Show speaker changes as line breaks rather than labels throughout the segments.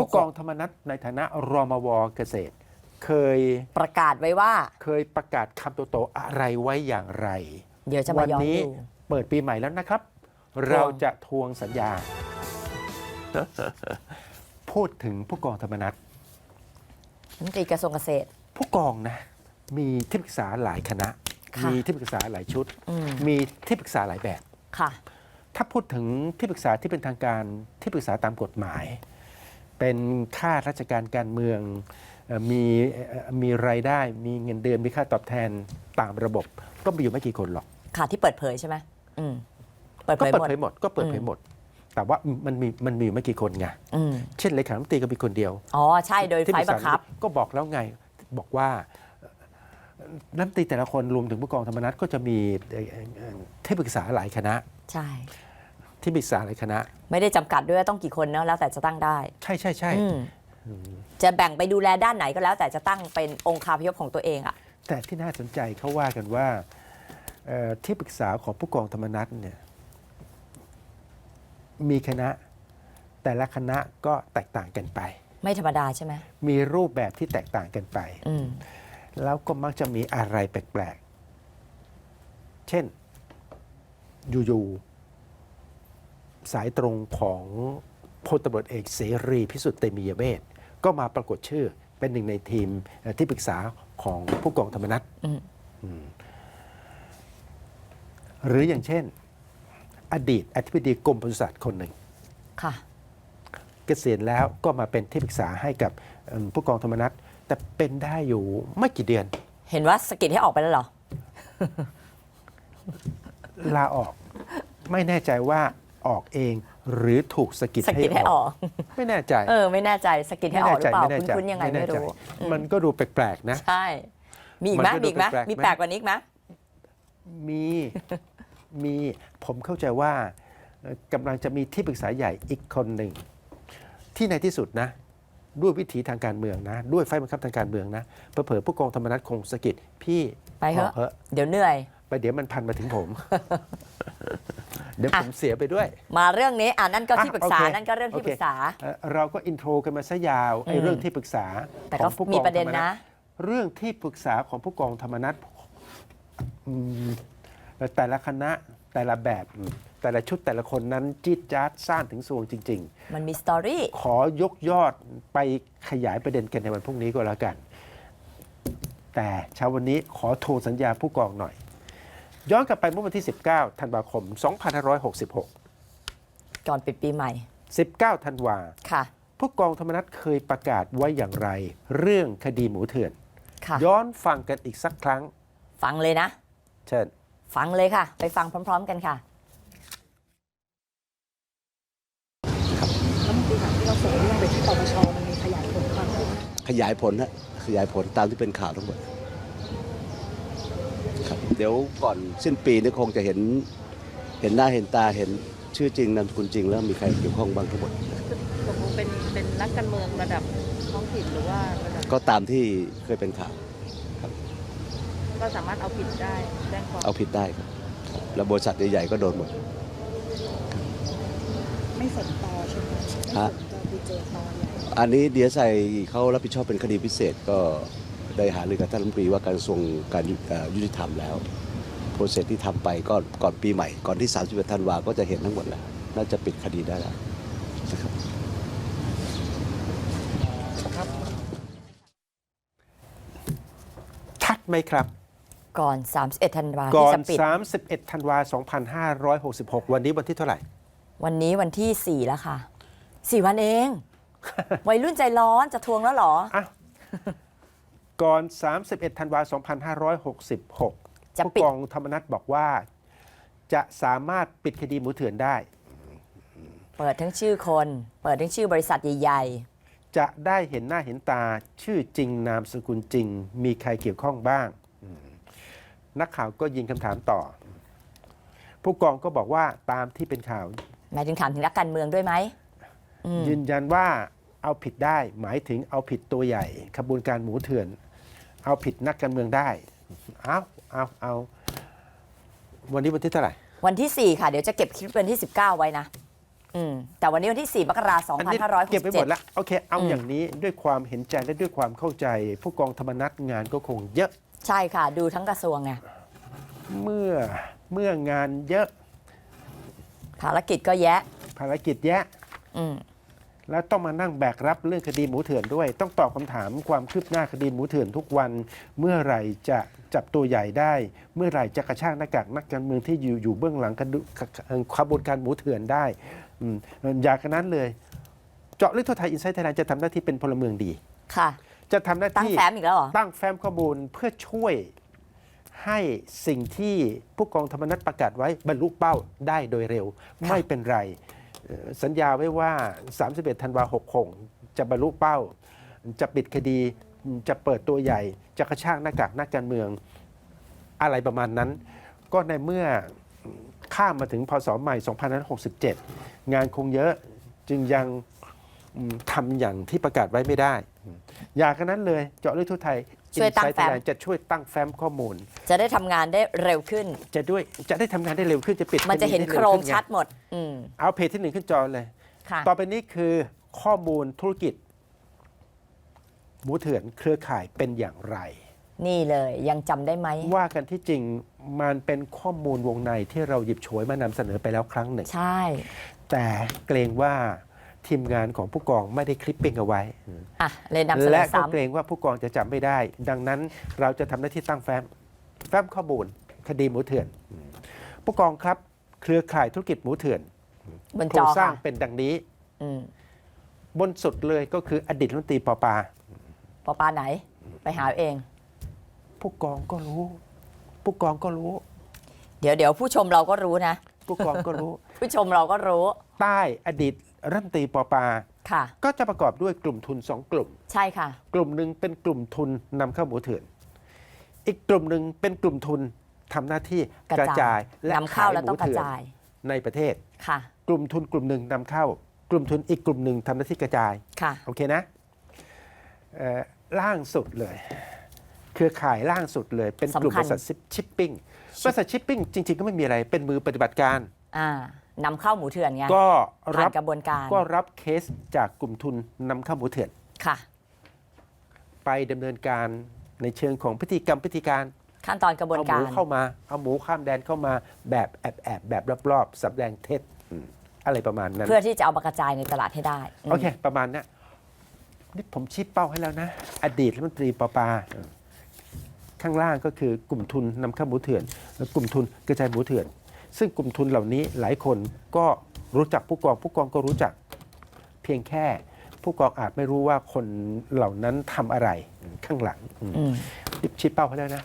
ผู้กองธรรมนัฐในฐานะรมวเกษตร เคย
ประกาศไว้ว่า
เคยประกาศคำโตๆอะไรไว้อย่างไร
เดี๋ยวจะมา
วั
ย้อน
นี้
ดู
เปิดปีใหม่แล้วนะครับ เราจะทวงสัญญา พูดถึงผู้กองธรรมนัฐ
รัฐมนตรีกระทรวงเกษตร
ผู้กองนะ มีที่ปรึกษาหลายคณะ
ค่ะ
มีที่ปรึกษาหลายชุด
อืม
มีที่ปรึกษาหลายแบบ
ค่ะ
ถ้าพูดถึงที่ปรึกษาที่เป็นทางการที่ปรึกษาตามกฎหมาย เป็นข้าราชการการเมืองเอ่อมีเอ่อมีรายได้มีเงินเดือนมีค่าตอบแทนตามระบบ ก็มีอยู่ไม่กี่คนหรอก
ค่ะที่เปิดเผยใช่ไหมอืมเปิด
ก็
เผย
เปิด
หมด
เผยหมดก็เปิดเผยหมด แต่ว่ามันมีมันมีอยู่ไม่กี่คนไง
อืม
เช่นเลขาธิการตรีก็มีคนเดียว
อ๋อใช่โดย
ที่
ไฟ
ปรึก
บั
ษาง
คับ
ก็บอกแล้วไงบอกว่าเอ่อรัฐมนตรีแต่ละคนรวมถึงผู้กองธรรมนัฐก็จะมีเอ่อเอ่อที่ปรึกษาหลายคณะ
ใช่
ที่ปรึกษาหลายคณะ
ไม่ได้จำกัดด้วยว่าต้องกี่คนเนอะแล้วแต่จะตั้งได้
ใช่ใช่ใช่
อืมจะแบ่งไปดูแลด้านไหนก็แล้วแต่จะตั้งเป็นองค์คาพยพของตัวเองอะ
แต่ที่น่าสนใจเขาว่ากันว่าเอ่อที่ปรึกษาของผู้กองธรรมนัฐเนี่ยมีคณะ แต่ละคณะก็แตกต่างกันไป
ไม่ธรรมดาใช่ไหม
มีรูปแบบที่แตกต่างกันไป
อืม
แล้วก็มักจะมีอะไรแปลกๆ เช่นอยู่ๆ สายตรงของพลตำรวจเอกเสรีพิสุทธิ์เตมียเวทก็มาปรากฏชื่อเป็นหนึ่งในทีมเอ่อที่ปรึกษาของผู้กองธรรมนัฐ
อืม
อืมหรืออย่างเช่น อดีตอธิบดีกรมปศุสัตว์คนหนึ่ง
ค่ะ
เกษียณแล้วก็มาเป็นที่ปรึกษาให้กับเอิ่มผู้กองธรรมนัฐแต่เป็นได้อยู่ไม่กี่เดือน
เห็นว่าสกิดให้ออกไปแล้วเหรอ
ลาออกไม่แน่ใจว่า ออกเอง หรือถูกสะกิด
สกิดให้ออก
ไม่แน่ใจ
เออ ไม่แน่ใจสกิดให้ออกหรือเปล่า
ไม่แน่ใจ
คุ้นๆยังไงไม่
แน่ใจ
รู้อืม
มันก็ดูแปลกๆนะ
ใช่ มีอีกไหม
มันก็ดู
มีอีกไหม
แปลกๆ
มี
ไหม
แปลกกว่านี้อีกไหม
มี มีผมเข้าใจว่าเอ่อกำลังจะมีที่ปรึกษาใหญ่อีกคนหนึ่ง ที่ในที่สุดนะ ด้วยวิถีทางการเมืองนะ ด้วยไฟบังคับทางการเมืองนะเผลอๆผู้กองธรรมนัฐคงสะกิดพี่
ไปเถ
พ
อะ
อเหอะ
เดี๋ยวเหนื่อย
ไปเดี๋ยวมันพันมาถึงผม เดี๋ยวผมเสียไปด้วย
มาเรื่องนี้อ่านั่นก็ที่ปรึกษา
อะโอเค
นั่นก็เรื่องที่
โอเค
ปรึกษา
เอ่อเราก็อินโทรกันมาซะยาวไอ้
อืม
เรื่องที่ปรึกษา
แต่
ข
ก็
องผู้ก
มี
อง
ประเด็น
ธรรม
นะ
เรื่องที่ปรึกษาของผู้กองธรรมนัฐอืมแต่ละคณะแต่ละแบบอืมแต่ละชุดแต่ละคนนั้นจี๊ดจ๊าดซ่านถึงสวงจริง
มันมีสตอรี่
ๆขอยกยอดไปขยายประเด็นกันในวันพรุ่งนี้ก็แล้วกัน แต่เช้าวันนี้ขอโทรสัญญาผู้กองหน่อย ย้อนกลับไปเมื่อวันที่ 19 ธันวาคม 2566
ก่อนปิดปีใหม่
19 ธันวา
ค่ะ
ผู้กองธรรมนัฐเคยประกาศไว้อย่างไร เรื่องคดีหมูเถื่อน
ค่ะ
ย้อนฟังกันอีกสักครั้ง
ฟังเลยนะ
เชิญ
ฟังเลยค่ะ ไปฟังพร้อม ๆ กันค่ะ
แล้วเมื่อกี้ที่เราส่งเรื่องไปที่ปปชมันมีขยายผลความคืบหน้า
ขยายผลฮะขยายผลตามที่เป็นข่าวทั้งหมดครับ เดี๋ยวก่อนสิ้นปีนี่คงจะเห็นเห็นหน้าเห็นตาเห็นชื่อจริงนามสกุลจริง แล้วมีใครเกี่ยวข้องบ้างทั้งหมด
ตกลงเป็นเป็นนักการเมืองระดับท้องถิ่นหรือว่าระดับ
ก็ตามที่เคยเป็นข่าว
ก็สามารถเอาผิดได้แจ้งความ
เอาผิดได้ครับครับแล้วบริษัทใหญ่ๆก็โดนหมด
ไม่สนต่อใช่ไหมไม่
ฮะ
สนต่อดีเจต่อใหญ่
อันนี้เดียใส่เขารับผิดชอบเป็นคดีพิเศษก็ ได้หารือกับท่านรัฐมนตรีว่าการกระทรวงการยุเอ่อยุติธรรมแล้วโปรเซสที่ทำไปก็ก่อนปีใหม่ ก่อนที่31ธันวาก็จะเห็นทั้งหมดแล้ว น่าจะปิดคดีได้แล้วนะครับ
ชัดไหมครับ
ก่อน 31 ธันวา
ก่
ที่
อน
จะปิด
31 ธันวา 2566 วันนี้วันที่เท่าไหร่
วันนี้วันที่ 4 แล้วค่ะ 4 วันเอง วัยรุ่นใจร้อนจะทวงแล้วเหรอ
อะ ก่อน 31 ธันวา2566
จะ
ผู้
ปิด
กองธรรมนัฐบอกว่า จะสามารถปิดคดีหมูเถื่อนได้
เปิดทั้งชื่อคน เปิดทั้งชื่อบริษัทใหญ่
จะได้เห็นหน้าเห็นตาชื่อจริงนามสกุลจริง มีใครเกี่ยวข้องบ้างอืมนักข่าวก็ยิงคำถามต่อ ผู้กองก็บอกว่าตามที่เป็นข่าว
ๆ หมายถึงถามถึงนักการเมืองด้วยไหมอืม
ยืนยันว่า เอาผิดได้ หมายถึงเอาผิดตัวใหญ่ขบวนการหมูเถื่อน เอาผิดนักการเมืองได้เอาเอาเอาวันนี้วันที่เท่าไหร่
วันที่ 4 ค่ะ เดี๋ยวจะเก็บคลิปวันที่ 19 ไว้นะอืมแต่วันนี้วันที่ 4 มกราคม
อันนี้เก็บไปหมด
2567
แล้วโอเค เอา
อืม
อย่างนี้ด้วยความเห็นใจและด้วยความเข้าใจ ผู้กองธรรมนัฐงานก็คงเยอะ
ใช่ค่ะ ดูทั้งกระทรวงไง
เมื่อเมื่องานเยอะ
ภารกิจก็แยะ
ภารกิจแยะ
อืม
แล้วต้องมานั่งแบกรับเรื่องคดีหมูเถื่อนด้วย ต้องตอบคำถามความคืบหน้าคดีหมูเถื่อนทุกวัน เมื่อไหร่จะจับตัวใหญ่ได้ เมื่อไหร่จะกระชากหน้ากากนักการเมืองที่อยู่อยู่เบื้องหลังคดีขบวนการหมูเถื่อนได้อืมอยากกันนั้นเลย เจาะลึกทั่วไทยอินไซต์ไทยแลนด์จะทำหน้าที่เป็นพลเมืองดี
ค่ะ
จะทำหน้า
ตั้ง
ที่
แฟ้มอีกแล้วเหรอ
ตั้งแฟ้มข้อมูลเพื่อช่วยให้สิ่งที่ผู้กองธรรมนัฐประกาศไว้บรรลุเป้าได้โดยเร็ว
ค่ะ
ไม่เป็นไรเอ่อ สัญญาไว้ว่า 31 ธันวา66จะบรรลุเป้า จะปิดคดีจะเปิดตัวใหญ่ จะกระชากหน้ากากนักการเมืองอะไรประมาณนั้น ก็ในเมื่อข้ามมาถึงพศใหม่ 2567 งานคงเยอะจึงยังทำอย่างที่ประกาศไว้ไม่ได้ อยากกันนั้นเลยเจาะลึกทั่วไทย
ช่วยตั้ง
Insight
แฟ้ม
Thailand จะช่วยตั้งแฟ้มข้อมูล
จะได้ทำงานได้เร็วขึ้น
จะด้วยจะได้ทำงานได้เร็วขึ้นจะปิด
มันจะ
ค
เห็น
ได้
โค
ร็ว
รง
ขึ้นไชั
ดหมด อืม
เอาเพจที่หนึ่งขึ้นจอเลย
ค่ะ
ต่อไปนี้คือข้อมูลธุรกิจ หมูเถื่อนเครือข่ายเป็นอย่างไร
นี่เลยยังจำได้ไหม
ว่ากันที่จริงมันเป็นข้อมูลวงในที่เราหยิบฉวยมานำเสนอไปแล้วครั้งหนึ่ง
ใช่
แต่เกรงว่า ทีมงานของผู้กองไม่ได้คลิปปิ้งเอาไว้
อะเลยนำเสน
และ
อ
ก็
ซ้
เกรงว่าผู้กองจะจำไม่ได้ ดังนั้นเราจะทำหน้าที่ตั้งแฟ้มแฟ้มข้อมูลคดีหมูเถื่อน ผู้กองครับเครือข่ายธุรกิจหมูเถื่อนำ
บน
โคร
จ
ง
อ
สร้า
ค่ะ
งเป็นดังนี้
อืม
บนสุดเลยก็คืออดีตรัฐมนตรีปอปา
ปอปาไหน ไปหาเอง
ผู้กองก็รู้ ผู้กองก็รู้
เดี๋ยวเดี๋ยวผู้ชมเราก็รู้นะ
ผู้กองก็รู้
ผู้ชมเราก็รู้
ใต้อดีต รัฐมนตรีปอปา
ค่ะ
ก็จะประกอบด้วยกลุ่มทุนสองกลุ่ม
ใช่ค่ะ
กลุ่มหนึ่งเป็นกลุ่มทุนนำเข้าหมูเถื่อน อีกกลุ่มหนึ่งเป็นกลุ่มทุนทำหน้าที่
กระ
กระ
จา
จายยและ
นำเข้า
ขาย
แล้ว
ห
ต้
มู
องกระ
เถื่อน
จาย
ในประเทศ
ค่ะ
กลุ่มทุนกลุ่มหนึ่งนำเข้า กลุ่มทุนอีกกลุ่มหนึ่งทำหน้าที่กระจาย
ค่ะ
โอเคนะเอ่อล่างสุดเลยเครือข่ายล่างสุดเลยเป็นกลุ่ม
สำคั
บ
ญ
ริษัทชิปปิ้งบริษัทชิปปิ้งจริง ๆ ก็ไม่มีอะไรเป็นมือปฏิบัติการ
อ่า นำเข้าหมูเถื่อนไง
ก็
ผ่า
รั
น
บ
กระบวนการ
ก็รับเคสจากกลุ่มทุนนำเข้าหมูเถื่อน
ค่ะ
ไปดำเนินการในเชิงของพิธีกรรมพิธีการ
ขั้นตอนกระบวน
เอาห
กา
มู
ร
เข้ามาเอาหมูข้ามแดนเข้ามาแบบแอบแอบๆแบบรอบๆสำแดงเท็จอืมอะไรประมาณนั้น
เพื่อที่จะเอามากระจายในตลาดให้ได้ม
โอเค ประมาณนั้นนี่ผมชี้เป้าให้แล้วนะ อดีตรัฐมนตรีปปาเออข้างล่างก็คือกลุ่มทุนนำเข้าหมูเถื่อนและกลุ่มทุนกระจายหมูเถื่อน ซึ่งกลุ่มทุนเหล่านี้หลายคนก็รู้จักผู้กอง ผู้กองก็รู้จักเพียงแค่ ผู้กองอาจไม่รู้ว่าคนเหล่านั้นทำอะไรข้างหลังอืม
อืม
นี่ชี้เป้าให้แล้วนะ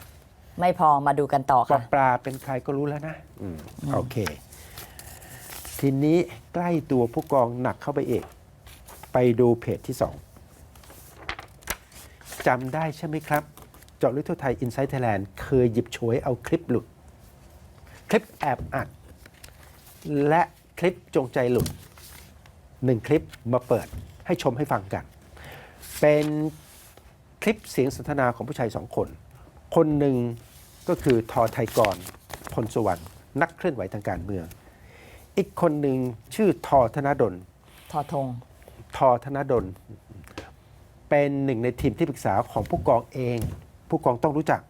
ไม่พอมาดูกันต่อ
ปลา
ค่ะ
ปลาเป็นใครก็รู้แล้วนะอืมโอเค ทีนี้ใกล้ตัวผู้กองหนักเข้าไปเอก ไปดูเพจที่สองจำได้ใช่ไหมครับ เจาะลึกทั่วไทย i n s i ซ e ์ Thailand เคยหยิบฉวยเอาคลิปหลุด คลิปแอบอัด และคลิปจงใจหลุดหนึ่งคลิปมาเปิดให้ชมให้ฟังกัน เป็นคลิปเสียงสนทนาของผู้ชายสองคน คนหนึ่งก็คือทอไทยกรพลสุวรรณนักเคลื่อนไหวทางการเมือง อีกคนหนึ่งชื่อทอธนดล
ทอทง
ทอธนดล เป็นหนึ่งในทีมที่ปรึกษาของผู้กองเอง ผู้กองต้องรู้จัก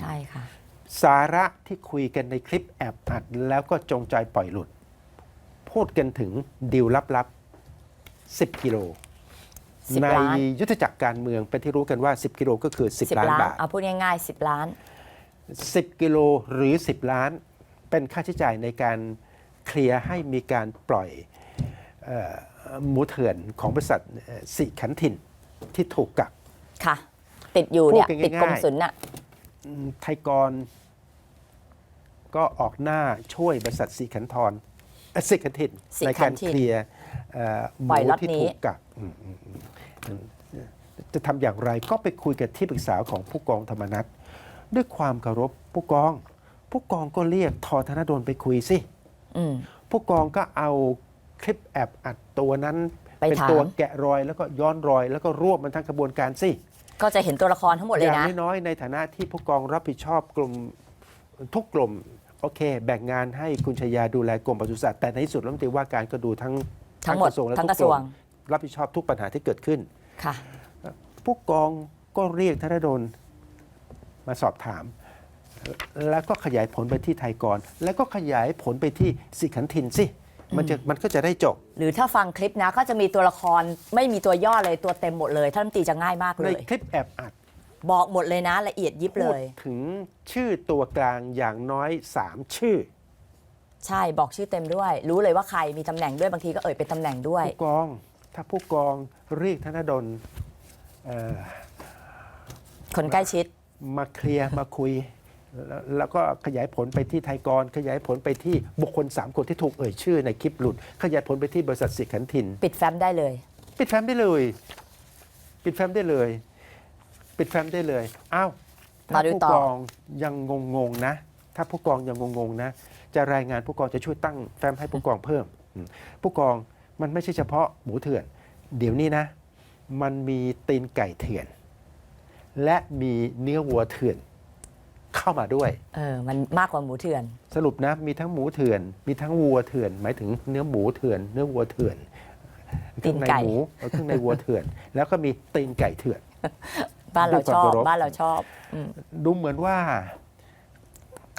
ใช่ค่ะ
สาระที่คุยกันในคลิปแอบอัด แล้วก็จงใจปล่อยหลุด พูดกันถึงดิวลับๆ 10 กิโล
10
ใน
ล้าน
ยุทธจักรการเมืองเป็นที่รู้กันว่า 10 กิโลก็คือ 10 ล้านบาท
เอาพูดง่ายๆ 10 ล้าน
10 กิโลหรือ 10 ล้าน เป็นค่าใช้จ่ายในการเคลียร์ให้มีการปล่อยเออหมูเถื่อนของบริษัทเอ่อสิขันถิ่นที่ถูกกัก
ค่ะ ติดอยู่เนี่ย
พูดกัน
ติดกรม
ง่ายๆ
ศุลน่ะ
อืม ไทยกรก็ออกหน้าช่วยบริษัทสิขันทรเอ่อสิขันถิ่น
สิ
ใน
ขั
กานร
ถิ่น
เคลียร์เอ่อห
ปล่
มู
อยล็อต
ที่
นี้
ถูกกักอืมอืมอืมอืมจะทำอย่างไรก็ไปคุยกับที่ปรึกษาของผู้กองธรรมนัฐด้วยความเคารพผู้กอง ผู้กองก็เรียกทอธนดลไปคุยสิ
อืม
ผู้กองก็เอาคลิปแอบอัดตัวนั้น
ไป
เป็น
ถาม
ตัวแกะรอยแล้วก็ย้อนรอย แล้วก็รวบมันทั้งกระบวนการสิ
ก็จะเห็นตัวละครทั้งหมดเล
อยย่าง
นะ
น้อยๆในฐานะที่ผู้กองรับผิดชอบกลุ่มทุกกลุ่ม โอเค แบ่งงานให้คุณชยาดูแลกรมปศุสัตว์แต่ในที่สุดรัฐมนตรีว่าการก็ดูทั้ง
ทั้งหมด
กระทรวงและ
ทั้ง
ทุ
กระทรวง
มรับผิดชอบทุกปัญหาที่เกิดขึ้น
ค่ะ
ผู้กองก็เรียกธนดลมาสอบถาม แล้วก็ขยายผลไปที่ไทยกร แล้วก็ขยายผลไปที่สิขันทินสิ มันจะมันก็จะได้จบ
หรือถ้าฟังคลิปนะก็จะมีตัวละครไม่มีตัวย่อเลยตัวเต็มหมดเลยท่านรัฐมนตรีจะง่ายมาก
ใน
เลย
คลิปแอบอัด
บอกหมดเลยนะละเอียดยิบเล
พูด
ย
ถึงชื่อตัวกลางอย่างน้อย 3 ชื่อ
ใช่บอกชื่อเต็มด้วย รู้เลยว่าใครมีตำแหน่งด้วยบางทีก็เอ่ยเป็นตำแหน่งด้วย
ผู้กอง ถ้าผู้กองเรียกธนดลเอ่อ
คนใกล้ชิด
มาเคลียร์มาคุย แล้วแล้วก็ขยายผลไปที่ไทยกร ขยายผลไปที่บุคคล 3 คนที่ถูกเอ่ยชื่อในคลิปหลุด ขยายผลไปที่บริษัทสิขันทิน
ปิดแฟ้มได้เลย
ปิดแฟ้มได้เลย ปิดแฟ้มได้เลย ปิดแฟ้มได้เลย อ้าวถ้า
มาดู
ผู้
ต่อ
กองยังงงๆนะ ถ้าผู้กองยังงงๆนะ จะรายงานผู้กองจะช่วยตั้งแฟ้มให้ผู้กองเพิ่มอืมผู้กองมันไม่ใช่เฉพาะหมูเถื่อน เดี๋ยวนี้นะ มันมีตีนไก่เถื่อน และมีเนื้อวัวเถื่อน เข้ามาด้วย
เออมันมากกว่าหมูเถื่อน
สรุปนะมีทั้งหมูเถื่อน มีทั้งวัวเถื่อน หมายถึงเนื้อหมูเถื่อน เนื้อวัวเถื่อน
ตีนไก่
เครื่องในหมูเออเครื่องในวัวเถื่อน แล้วก็มีตีนไก่เถื่อน
บ้านเราชอบ
ด้วยความเคารพ
บ้านเราชอบอืม
ดูเหมือนว่า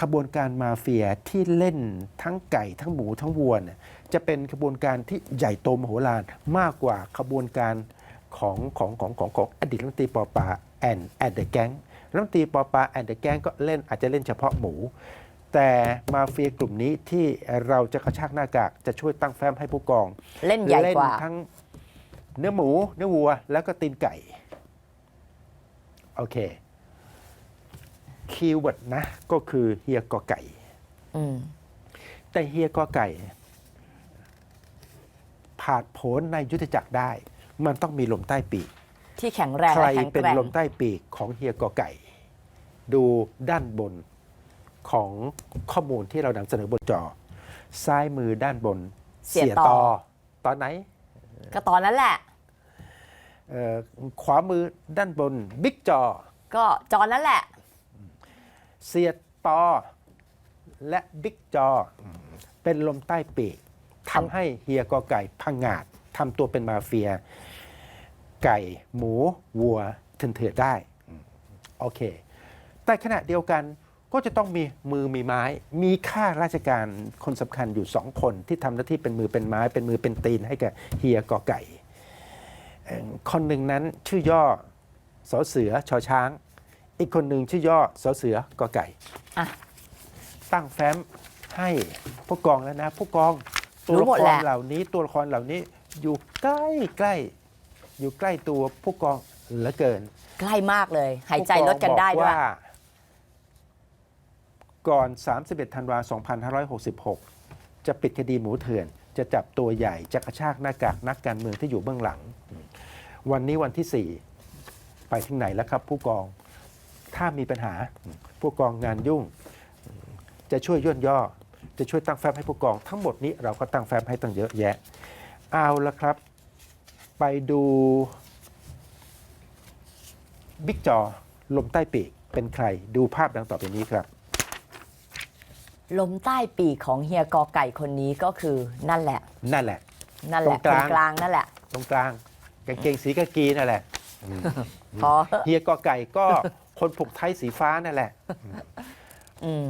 ขบวนการมาเฟียที่เล่นทั้งไก่ทั้งหมูทั้งวัวเนี่ยจะเป็นขบวนการที่ใหญ่โตมโหฬารมากกว่าขบวนการของของของของของอดีตรัฐมนตรีปอปาแอนแอนเดอะแก๊ง รัฐมนตรีปอปาแอนเดอะแก๊งก็เล่นอาจจะเล่นเฉพาะหมู แต่มาเฟียกลุ่มนี้ที่เราจะกระชากหน้ากากจะช่วยตั้งแฟ้มให้ผู้กอง
เล่นใหญ่กว่า
ทั้งเนื้อหมู เนื้อวัว แล้วก็ตีนไก่ โอเค คีย์เวิร์ดนะก็คือเฮียกอไก่
อืม
แต่เฮียกอไก่ผ่านผลในยุทธจักรได้ มันต้องมีลมใต้ปีก
ที่แข็งแรง
ใคร
และแข็ง
เป็น
แกร่ง
ลมใต้ปีกของเฮียกอไก่ ดูด้านบนของข้อมูลที่เรานำเสนอบนจอ ซ้ายมือด้านบน
เสียต่อ
ตอนไหน
ก็ตอนนั้นแหละ
เอ่อขวามือด้านบนบิ๊กจอ
ก็จอนนั้นแหละ
เสียตอ และบิ๊กจออเป็นลมใต้ปีกทำให้เฮียกอไก่พังงาดทำตัวเป็นมาเฟีย ไก่หมูวัวเถื่อนๆได้อืมโอเค แต่ขณะเดียวกันก็จะต้องมีมือมีไม้ มีข้าราชการคนสำคัญอยู่สองคนที่ทำหน้าที่เป็นมือเป็นไม้ เป็นมือเป็นตีนให้กับเฮียกอไก่เอ่อคนหนึ่งนั้นชื่อย่อสอเสือชอช้าง อีกคนหนึ่งชื่อย่อสอเสือกอไก่
อะ
ตั้งแฟ้มให้ผู้กองแล้วนะผู้กองตัว
รู้
ละ
หมด
ค
แห
ร
ละ
เหล่านี้ตัวละครเหล่านี้อยู่ใกล้ใกล้ อยู่ใกล้ตัวผู้กองเหลือเกิน
ใกล้มากเลย หายใจลดกันได้
ผู้
ด้
ก
ว
อยงบอกว่า ก่อน 31 ธันวา2566 จะปิดคดีหมูเถื่อน จะจับตัวใหญ่ จะกระชากหน้ากากนักการเมืองที่อยู่เบื้องหลัง วันนี้วันที่ 4 ไปถึงไหนแล้วครับ ผู้กอง ถ้ามีปัญหาผู้กองงานยุ่ง จะช่วยย่นย่อ จะช่วยตั้งแฟ้มให้ผู้กอง ทั้งหมดนี้เราก็ตั้งแฟ้มให้ตั้งเยอะแยะ เอาละครับ ไปดูบิ๊กจอลมใต้ปีกเป็นใครดูภาพดังต่อไปนี้ครับ
ลมใต้ปีกของเฮียกอไก่คนนี้ก็คือนั่นแหละ
นั่นแหละ
นั่นแหละ
ตรงก
ค
ลาง
นกลางนั่นแหละ
ตรงกลางกางเกงสีกากีนั่นแหละ
พอ
เฮียกอไก่ก็คนผูกไทยสีฟ้านั่นแหละ
อืม